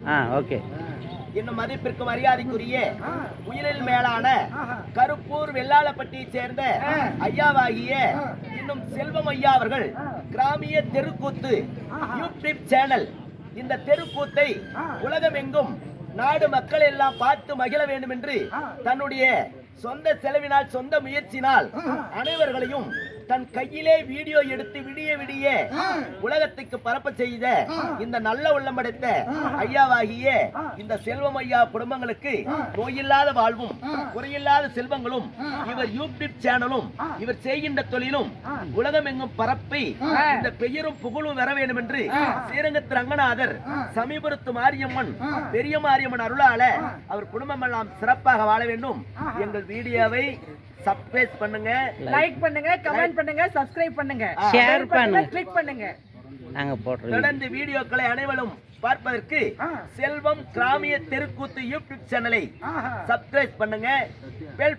ஆ okay. இன்னும் மதிப்பிற்கு மரியாதைக்குரிய உயிரில் மேலான கருப்பூர் வெள்ளாளப்பட்டியைச் சேர்ந்த ஐயாவாகிய இன்னும் செல்வம் ஐயா அவர்கள் கிராமிய தெருக்கூத்து யூடியூப் சேனல். இந்த தெருக்கூத்தை உலகமெங்கும் நாடு மக்கள் எல்லாம் பார்த்து மகிழ வேண்டும் என்று தன்னுடைய சொந்த செலவினால் சொந்த முயற்சினால் அனைவர்களையும் தன் கையிலே வீடியோ எடுத்து விடிய விடிய உலகத்துக்கு பரப்ப செய்த இந்த நல்ல உள்ளம் படைத்த ஐயாவாகிய இந்த செல்வம் ஐயா குடும்பங்களுக்கு நோயில்லாத வாழ்வும் குறையில்லாத செல்வங்களும் இவர் யூடியூப் சேனலும் இவர் செய்கின்ற தொழிலும் உலகமெங்கும் பரப்பி இந்த பெயரும் புகழும் வர வேண்டும் என்று ஸ்ரீரங்கத்து ரங்கநாதர் சமீபுரத்து மாரியம்மன் பெரிய மாரியம்மன் அருளால அவர் குடும்பம் எல்லாம் சிறப்பாக வாழ வேண்டும். எங்கள் வீடியோவை சப்ஸ்கிரைப் பண்ணுங்க லைக் பண்ணுங்க கமெண்ட் பண்ணுங்க சப்ஸ்கிரைப் பண்ணுங்க. Share பண்ணுங்க. கிளிக் பண்ணுங்க. நாங்கள் போட்டுருவோம் தொடர்ந்து வீடியோக்களை அனைவரும் பார்ப்பதற்கு செல்வம் கிராமிய தெருக்கூத்து யூடியூப் சேனலை சப்ஸ்கிரைப் பண்ணுங்க.